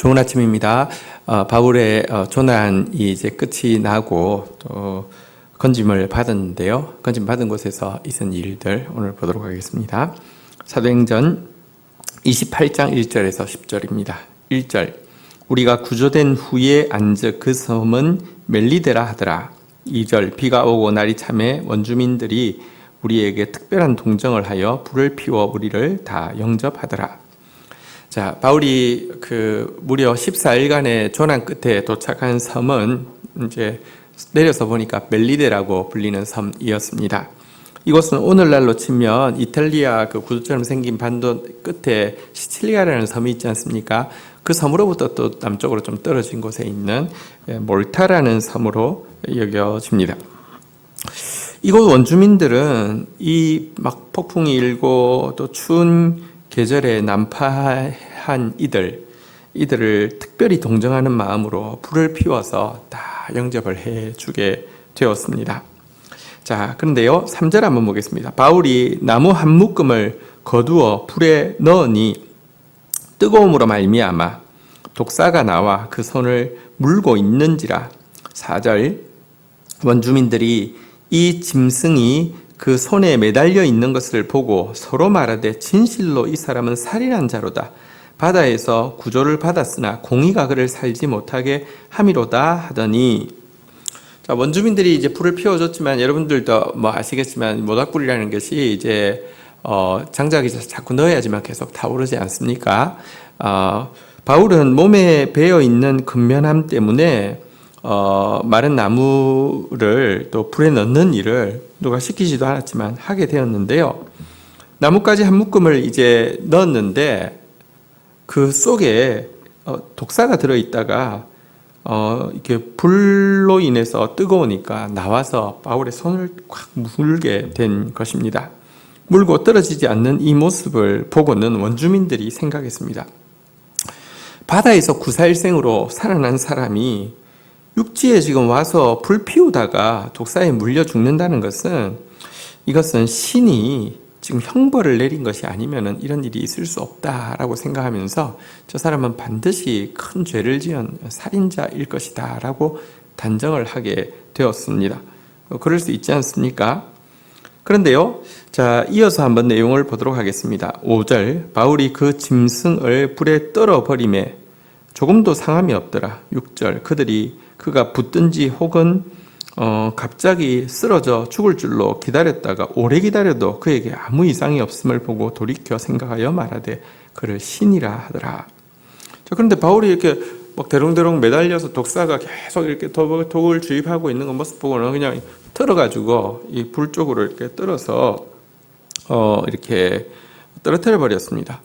좋은 아침입니다. 어, 바울의 어, 조난이 이제 끝이 나고 또 건짐을 받았는데요. 건짐 받은 곳에서 있은 일들 오늘 보도록 하겠습니다. 사도행전 28장 1절에서 10절입니다. 1절 우리가 구조된 후에 앉아 그 섬은 멜리데라 하더라. 2절 비가 오고 날이 참해 원주민들이 우리에게 특별한 동정을 하여 불을 피워 우리를 다 영접하더라. 자, 바울이 그 무려 14일간의 조난 끝에 도착한 섬은 이제 내려서 보니까 멜리데라고 불리는 섬이었습니다. 이곳은 오늘날로 치면 이탈리아 그 구두처럼 생긴 반도 끝에 시칠리아라는 섬이 있지 않습니까? 그 섬으로부터 또 남쪽으로 좀 떨어진 곳에 있는 몰타라는 섬으로 여겨집니다. 이곳 원주민들은 이 막 폭풍이 일고 또 추운 계절에 난파한 이들, 이들을 특별히 동정하는 마음으로 불을 피워서 다 영접을 해 주게 되었습니다. 자, 그런데요, 3절 한번 보겠습니다. 바울이 나무 한 묶음을 거두어 불에 넣으니 뜨거움으로 말미암아 독사가 나와 그 손을 물고 있는지라. 4절 원주민들이 이 짐승이 그 손에 매달려 있는 것을 보고 서로 말하되 진실로 이 사람은 살인한 자로다. 바다에서 구조를 받았으나 공의가 그를 살지 못하게 함이로다 하더니 자, 원주민들이 이제 불을 피워줬지만 여러분들도 뭐 아시겠지만 모닥불이라는 것이 이제 어, 장작이 자꾸 넣어야지만 계속 타오르지 않습니까? 어, 바울은 몸에 배어 있는 근면함 때문에 어, 마른 나무를 또 불에 넣는 일을 누가 시키지도 않았지만 하게 되었는데요. 나뭇가지 한 묶음을 이제 넣었는데 그 속에 어, 독사가 들어 있다가 어, 이렇게 불로 인해서 뜨거우니까 나와서 바울의 손을 꽉 물게 된 것입니다. 물고 떨어지지 않는 이 모습을 보고는 원주민들이 생각했습니다. 바다에서 구사일생으로 살아난 사람이 육지에 지금 와서 불 피우다가 독사에 물려 죽는다는 것은 이것은 신이 지금 형벌을 내린 것이 아니면 이런 일이 있을 수 없다라고 생각하면서 저 사람은 반드시 큰 죄를 지은 살인자일 것이다라고 단정을 하게 되었습니다. 어, 그럴 수 있지 않습니까? 그런데요, 자, 이어서 한번 내용을 보도록 하겠습니다. 5절, 바울이 그 짐승을 불에 떨어버림에 조금도 상함이 없더라. 6절, 그들이 그가 붙든지 혹은 어, 갑자기 쓰러져 죽을 줄로 기다렸다가 오래 기다려도 그에게 아무 이상이 없음을 보고 돌이켜 생각하여 말하되 그를 신이라 하더라. 자, 그런데 바울이 이렇게 막 대롱대롱 매달려서 독사가 계속 이렇게 독을 주입하고 있는 거 모습 보고는 그냥 떨어가지고 이 불 쪽으로 이렇게 떨어서 어, 이렇게 떨어뜨려 버렸습니다.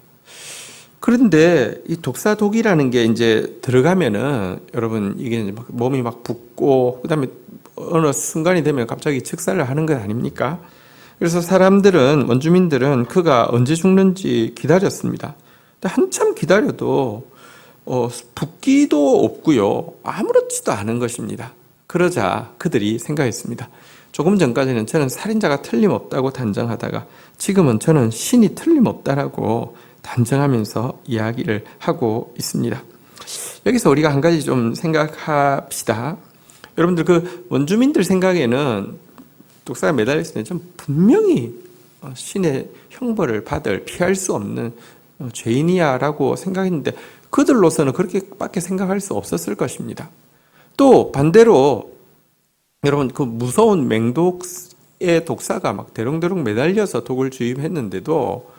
그런데 이 독사독이라는 게 이제 들어가면은 여러분 이게 막 몸이 막 붓고 그다음에 어느 순간이 되면 갑자기 즉사를 하는 것 아닙니까? 그래서 사람들은 원주민들은 그가 언제 죽는지 기다렸습니다. 한참 기다려도 어, 붓기도 없고요 아무렇지도 않은 것입니다. 그러자 그들이 생각했습니다. 조금 전까지는 저는 살인자가 틀림없다고 단정하다가 지금은 저는 신이 틀림없다라고 단정하면서 이야기를 하고 있습니다. 여기서 우리가 한 가지 좀 생각합시다. 여러분들 그 원주민들 생각에는 독사가 매달려 있을 때좀 분명히 어, 신의 형벌을 받을 피할 수 없는 어, 죄인이야라고 생각했는데 그들로서는 그렇게밖에 생각할 수 없었을 것입니다. 또 반대로 여러분 그 무서운 맹독의 독사가 막 대롱대롱 매달려서 독을 주입했는데도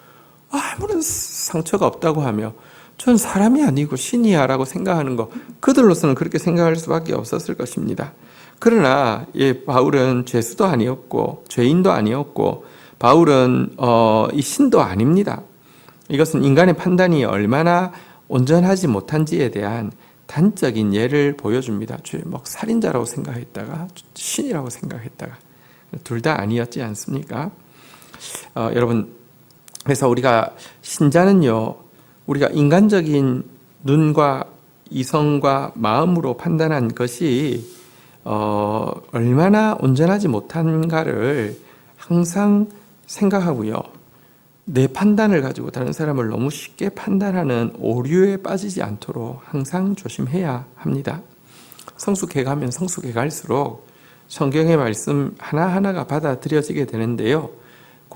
아무런 상처가 없다고 하며 전 사람이 아니고 신이야라고 생각하는 거 그들로서는 그렇게 생각할 수밖에 없었을 것입니다. 그러나 예, 바울은 죄수도 아니었고 죄인도 아니었고 바울은 어, 이 신도 아닙니다. 이것은 인간의 판단이 얼마나 온전하지 못한지에 대한 단적인 예를 보여줍니다. 죄, 뭐 살인자라고 생각했다가 신이라고 생각했다가 둘 다 아니었지 않습니까? 어, 여러분 그래서 우리가 신자는요, 우리가 인간적인 눈과 이성과 마음으로 판단한 것이 어, 얼마나 온전하지 못한가를 항상 생각하고요. 내 판단을 가지고 다른 사람을 너무 쉽게 판단하는 오류에 빠지지 않도록 항상 조심해야 합니다. 성숙해 가면 성숙해 갈수록 성경의 말씀 하나하나가 받아들여지게 되는데요.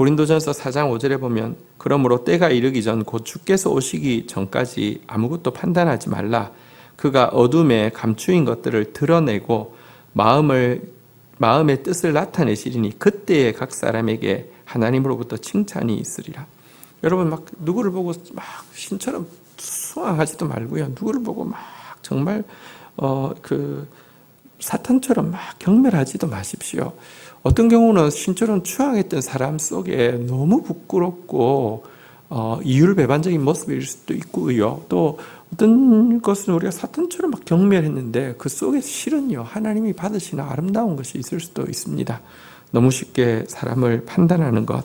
고린도전서 4장 5절에 보면 그러므로 때가 이르기 전 곧 주께서 오시기 전까지 아무것도 판단하지 말라. 그가 어둠에 감추인 것들을 드러내고 마음을 마음의 뜻을 나타내시리니 그때에 각 사람에게 하나님으로부터 칭찬이 있으리라. 여러분 막 누구를 보고 막 신처럼 수상하지도 말고요. 누구를 보고 막 정말 어 그 사탄처럼 막 경멸하지도 마십시오. 어떤 경우는 신처럼 추앙했던 사람 속에 너무 부끄럽고 어, 이율배반적인 모습일 수도 있고요. 또 어떤 것은 우리가 사탄처럼 막 경멸했는데 그 속에 실은요 하나님이 받으시는 아름다운 것이 있을 수도 있습니다. 너무 쉽게 사람을 판단하는 것,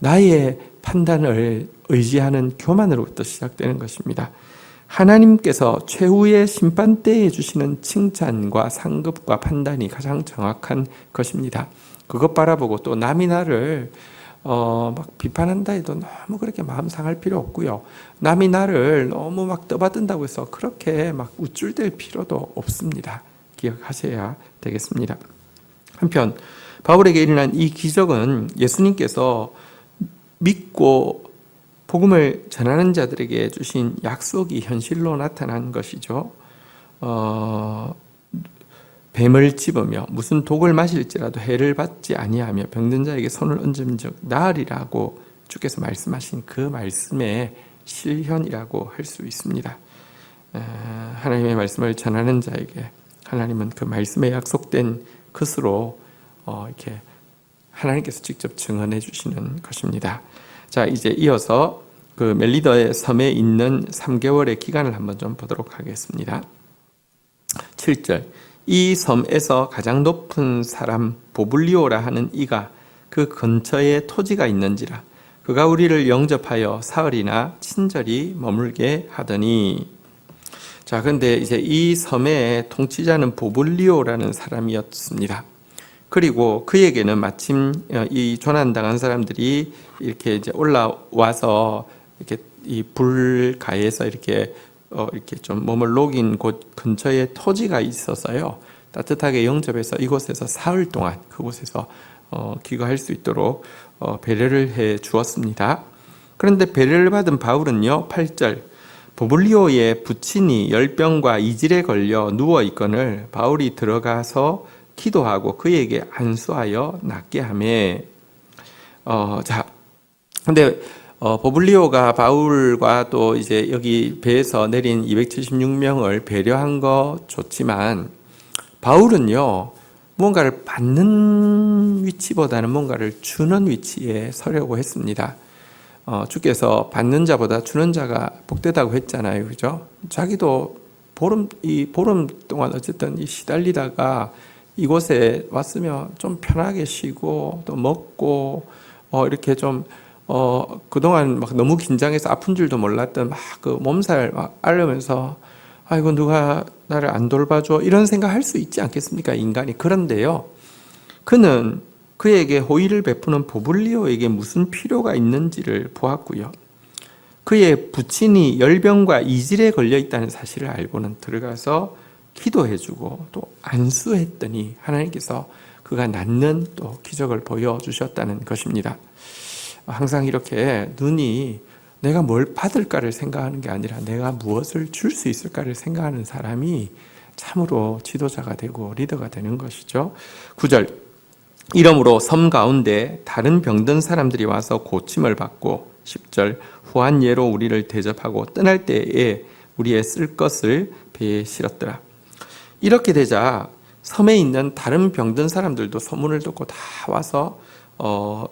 나의 판단을 의지하는 교만으로부터 시작되는 것입니다. 하나님께서 최후의 심판 때에 주시는 칭찬과 상급과 판단이 가장 정확한 것입니다. 그것 바라보고 또 남이 나를 어, 막 비판한다 해도 너무 그렇게 마음 상할 필요 없고요. 남이 나를 너무 막 떠받든다고 해서 그렇게 막 우쭐댈 필요도 없습니다. 기억하셔야 되겠습니다. 한편 바울에게 일어난 이 기적은 예수님께서 믿고 복음을 전하는 자들에게 주신 약속이 현실로 나타난 것이죠. 어, 뱀을 집으며 무슨 독을 마실지라도 해를 받지 아니하며 병든 자에게 손을 얹은 적 나으리라고 주께서 말씀하신 그 말씀의 실현이라고 할 수 있습니다. 하나님의 말씀을 전하는 자에게 하나님은 그 말씀에 약속된 것으로 어, 이렇게 하나님께서 직접 증언해 주시는 것입니다. 자, 이제 이어서 그 멜리더의 섬에 있는 3개월의 기간을 한번 좀 보도록 하겠습니다. 7절. 이 섬에서 가장 높은 사람 보블리오라 하는 이가 그 근처에 토지가 있는지라 그가 우리를 영접하여 사흘이나 친절히 머물게 하더니 자 근데 이제 이 섬의 통치자는 보블리오라는 사람이었습니다. 그리고 그에게는 마침 어, 이 조난당한 사람들이 이렇게 이제 올라와서 이렇게 이 불가에서 이렇게 어 이렇게 좀 몸을 녹인 곳 근처에 토지가 있어서요 따뜻하게 영접해서 이곳에서 사흘 동안 그곳에서 어 귀가할 수 있도록 어 배려를 해 주었습니다. 그런데 배려를 받은 바울은요 8절 보블리오의 부친이 열병과 이질에 걸려 누워 있거늘 바울이 들어가서 기도하고 그에게 안수하여 낫게 하매 어 자 근데 어, 보블리오가 바울과 또 이제 여기 배에서 내린 276명을 배려한 거 좋지만 바울은요 뭔가를 받는 위치보다는 뭔가를 주는 위치에 서려고 했습니다. 어, 주께서 받는 자보다 주는 자가 복되다고 했잖아요, 그죠? 자기도 보름 이 보름 동안 어쨌든 이 시달리다가 이곳에 왔으면 좀 편하게 쉬고 또 먹고 어, 이렇게 좀 어, 그동안 막 너무 긴장해서 아픈 줄도 몰랐던 막 그 몸살 막 앓으면서 아이고 누가 나를 안 돌봐줘? 이런 생각 할 수 있지 않겠습니까 인간이? 그런데요 그는 그에게 호의를 베푸는 보블리오에게 무슨 필요가 있는지를 보았고요. 그의 부친이 열병과 이질에 걸려 있다는 사실을 알고는 들어가서 기도해주고 또 안수했더니 하나님께서 그가 낫는 또 기적을 보여주셨다는 것입니다. 항상 이렇게 눈이 내가 뭘 받을까를 생각하는 게 아니라 내가 무엇을 줄 수 있을까를 생각하는 사람이 참으로 지도자가 되고 리더가 되는 것이죠. 9절. 이러므로 섬 가운데 다른 병든 사람들이 와서 고침을 받고 10절 후한 예로 우리를 대접하고 떠날 때에 우리의 쓸 것을 배에 실었더라. 이렇게 되자 섬에 있는 다른 병든 사람들도 소문을 듣고 다 와서 어,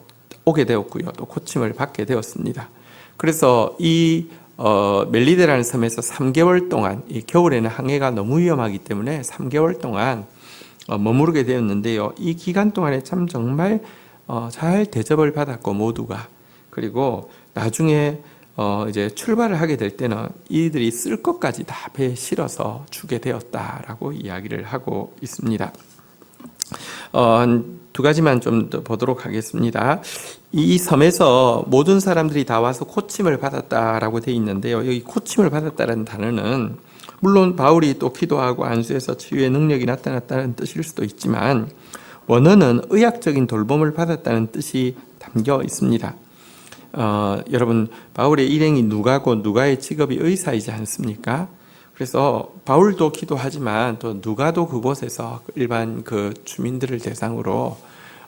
오게 되었고요. 또 고침을 받게 되었습니다. 그래서 이 어, 멜리데라는 섬에서 3개월 동안 이 겨울에는 항해가 너무 위험하기 때문에 3개월 동안 어, 머무르게 되었는데요. 이 기간 동안에 참 정말 어, 잘 대접을 받았고 모두가 그리고 나중에 어, 이제 출발을 하게 될 때는 이들이 쓸 것까지 다 배에 실어서 주게 되었다라고 이야기를 하고 있습니다. 어, 한두 가지만 좀 더 보도록 하겠습니다. 이 섬에서 모든 사람들이 다 와서 코침을 받았다라고 돼 있는데요. 여기 코침을 받았다는 단어는 물론 바울이 또 기도하고 안수해서 치유의 능력이 나타났다는 뜻일 수도 있지만 원어는 의학적인 돌봄을 받았다는 뜻이 담겨 있습니다. 어, 여러분 바울의 일행이 누가고 누가의 직업이 의사이지 않습니까? 그래서 바울도 기도하지만 또 누가도 그곳에서 일반 그 주민들을 대상으로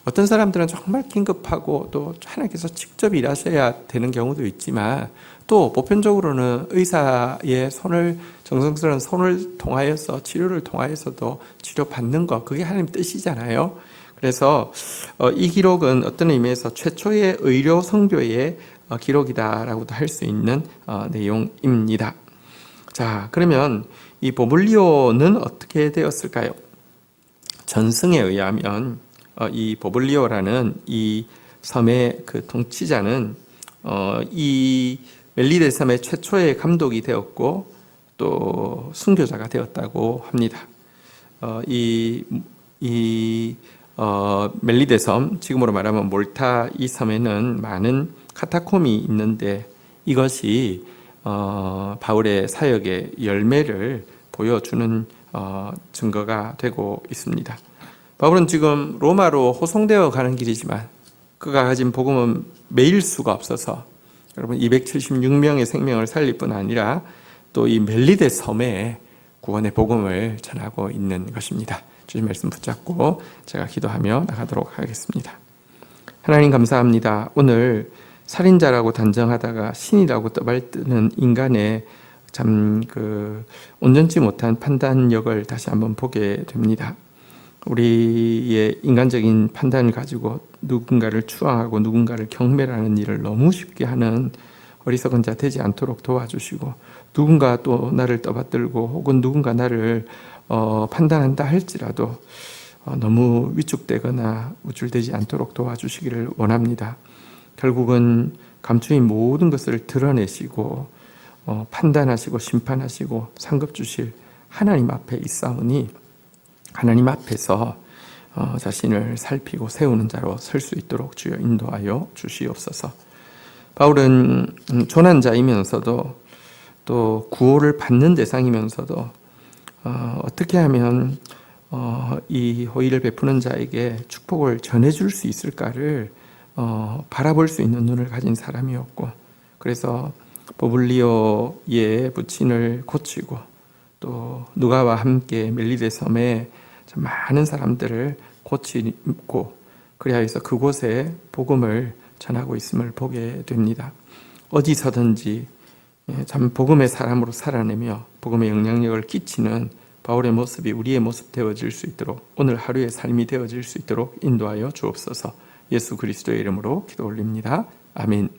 어떤 사람들은 정말 긴급하고 또 하나님께서 직접 일하셔야 되는 경우도 있지만 또 보편적으로는 의사의 손을 정성스러운 손을 통하여서 치료를 통하여서도 치료받는 것 그게 하나님 뜻이잖아요. 그래서 어, 이 기록은 어떤 의미에서 최초의 의료 성교의 어, 기록이다라고도 할 수 있는 어, 내용입니다. 자, 그러면 이 보블리오는 어떻게 되었을까요? 전승에 의하면 어, 이 보블리오라는 이 섬의 그 통치자는 어, 이 멜리데 섬의 최초의 감독이 되었고 또 순교자가 되었다고 합니다. 어, 이, 이 어, 멜리데 섬, 지금으로 말하면 몰타 이 섬에는 많은 카타콤이 있는데 이것이 어, 바울의 사역의 열매를 보여주는 어, 증거가 되고 있습니다. 바울은 지금 로마로 호송되어 가는 길이지만 그가 가진 복음은 매일 수가 없어서 여러분 276명의 생명을 살릴 뿐 아니라 또 이 멜리데 섬에 구원의 복음을 전하고 있는 것입니다. 주님 말씀 붙잡고 제가 기도하며 나가도록 하겠습니다. 하나님 감사합니다. 오늘 살인자라고 단정하다가 신이라고 떠발뜨는 인간의 참 그 온전치 못한 판단력을 다시 한번 보게 됩니다. 우리의 인간적인 판단을 가지고 누군가를 추앙하고 누군가를 경멸하는 일을 너무 쉽게 하는 어리석은 자 되지 않도록 도와주시고 누군가 또 나를 떠받들고 혹은 누군가 나를 어, 판단한다 할지라도 어, 너무 위축되거나 우쭐되지 않도록 도와주시기를 원합니다. 결국은 감추인 모든 것을 드러내시고 어, 판단하시고 심판하시고 상급 주실 하나님 앞에 있사오니 하나님 앞에서 어, 자신을 살피고 세우는 자로 설 수 있도록 주여 인도하여 주시옵소서. 바울은 음, 조난자이면서도 또 구호를 받는 대상이면서도 어, 떻게 하면 어, 이 호의를 베푸는 자에게 축복을 전해줄 수 있을까를 어, 바라볼 수 있는 눈을 가진 사람이었고 그래서 보블리오의 부친을 고치고 또 누가와 함께 멜리데 섬에 많은 사람들을 고치고 그리하여서 그곳에 복음을 전하고 있음을 보게 됩니다. 어디서든지 예, 참 복음의 사람으로 살아내며 복음의 영향력을 끼치는 바울의 모습이 우리의 모습 되어질 수 있도록 오늘 하루의 삶이 되어질 수 있도록 인도하여 주옵소서. 예수 그리스도의 이름으로 기도 올립니다. 아멘.